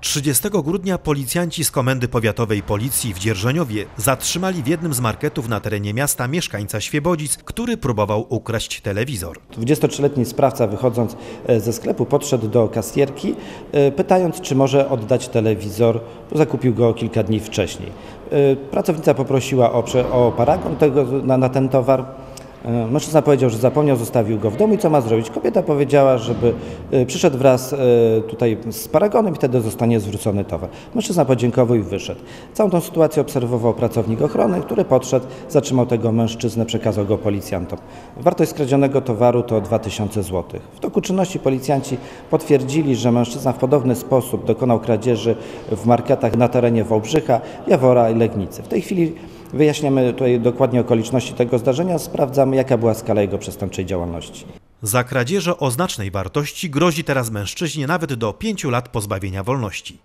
30 grudnia policjanci z Komendy Powiatowej Policji w Dzierżoniowie zatrzymali w jednym z marketów na terenie miasta mieszkańca Świebodzic, który próbował ukraść telewizor. 23-letni sprawca wychodząc e, ze sklepu podszedł do kasjerki, e, pytając czy może oddać telewizor, bo zakupił go kilka dni wcześniej. E, Pracownica poprosiła o, o paragon tego, na, na ten towar. E, Mężczyzna powiedział, że zapomniał, zostawił go w domu i co ma zrobić? Kobieta powiedziała, żeby e, przyszedł wraz e, tutaj z paragonem i wtedy zostanie zwrócony towar. Mężczyzna podziękował i wyszedł. Całą tą sytuację obserwował pracownik ochrony, który podszedł, zatrzymał tego mężczyznę, przekazał go policjantom. Wartość skradzionego towaru to 2000 zł. W toku czynności policjanci potwierdzili, że mężczyzna w podobny sposób dokonał kradzieży w marketach na terenie Wałbrzycha, Jawora i Legnicy. W tej chwili Wyjaśniamy tutaj dokładnie okoliczności tego zdarzenia, sprawdzamy jaka była skala jego przestępczej działalności. Za kradzieże o znacznej wartości grozi teraz mężczyźnie nawet do 5 lat pozbawienia wolności.